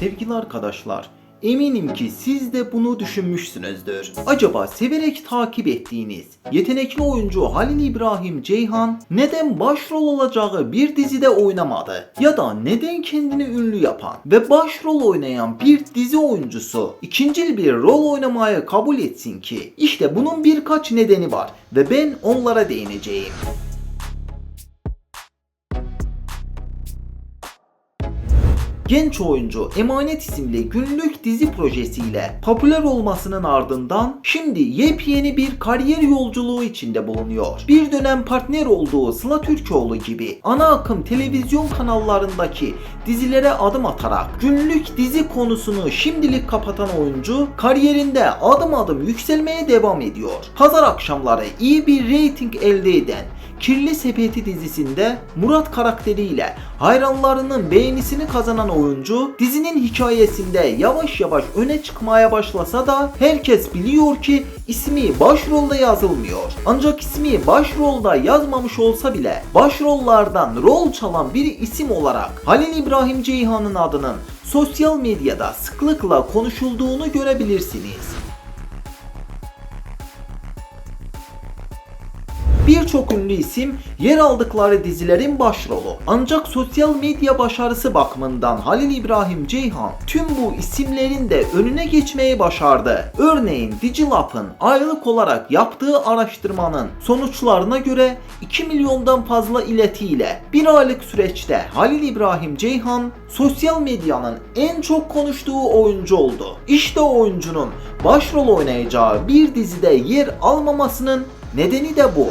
Sevgili arkadaşlar, eminim ki siz de bunu düşünmüşsünüzdür. Acaba severek takip ettiğiniz yetenekli oyuncu Halil İbrahim Ceyhan neden başrol olacağı bir dizide oynamadı? Ya da neden kendini ünlü yapan ve başrol oynayan bir dizi oyuncusu ikincil bir rol oynamayı kabul etsin ki? İşte bunun birkaç nedeni var ve ben onlara değineceğim. Genç oyuncu Emanet isimli günlük dizi projesiyle popüler olmasının ardından şimdi yepyeni bir kariyer yolculuğu içinde bulunuyor. Bir dönem partner olduğu Sıla Türkoğlu gibi ana akım televizyon kanallarındaki dizilere adım atarak günlük dizi konusunu şimdilik kapatan oyuncu kariyerinde adım adım yükselmeye devam ediyor. Pazar akşamları iyi bir reyting elde eden Kirli Sepeti dizisinde Murat karakteriyle hayranlarının beğenisini kazanan oyuncu dizinin hikayesinde yavaş yavaş öne çıkmaya başlasa da herkes biliyor ki ismi başrolda yazılmıyor. Ancak ismi başrolda yazmamış olsa bile başrollardan rol çalan bir isim olarak Halil İbrahim Ceyhan'ın adının sosyal medyada sıklıkla konuşulduğunu görebilirsiniz. Birçok ünlü isim yer aldıkları dizilerin başrolu. Ancak sosyal medya başarısı bakımından Halil İbrahim Ceyhan tüm bu isimlerin de önüne geçmeyi başardı. Örneğin Digilab'ın aylık olarak yaptığı araştırmanın sonuçlarına göre 2 milyondan fazla iletiyle bir aylık süreçte Halil İbrahim Ceyhan sosyal medyanın en çok konuştuğu oyuncu oldu. İşte oyuncunun başrol oynayacağı bir dizide yer almamasının nedeni de bu.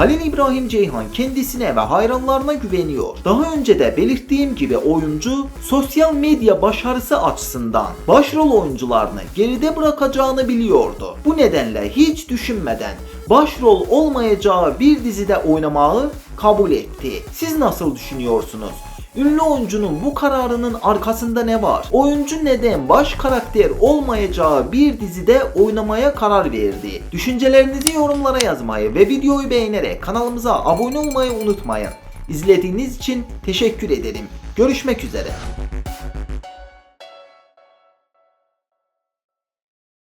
Halil İbrahim Ceyhan kendisine ve hayranlarına güveniyor. Daha önce de belirttiğim gibi oyuncu sosyal medya başarısı açısından başrol oyuncularını geride bırakacağını biliyordu. Bu nedenle hiç düşünmeden başrol olmayacağı bir dizide oynamayı kabul etti. Siz nasıl düşünüyorsunuz? Ünlü oyuncunun bu kararının arkasında ne var? Oyuncu neden baş karakter olmayacağı bir dizide oynamaya karar verdi? Düşüncelerinizi yorumlara yazmayı ve videoyu beğenerek kanalımıza abone olmayı unutmayın. İzlediğiniz için teşekkür ederim. Görüşmek üzere.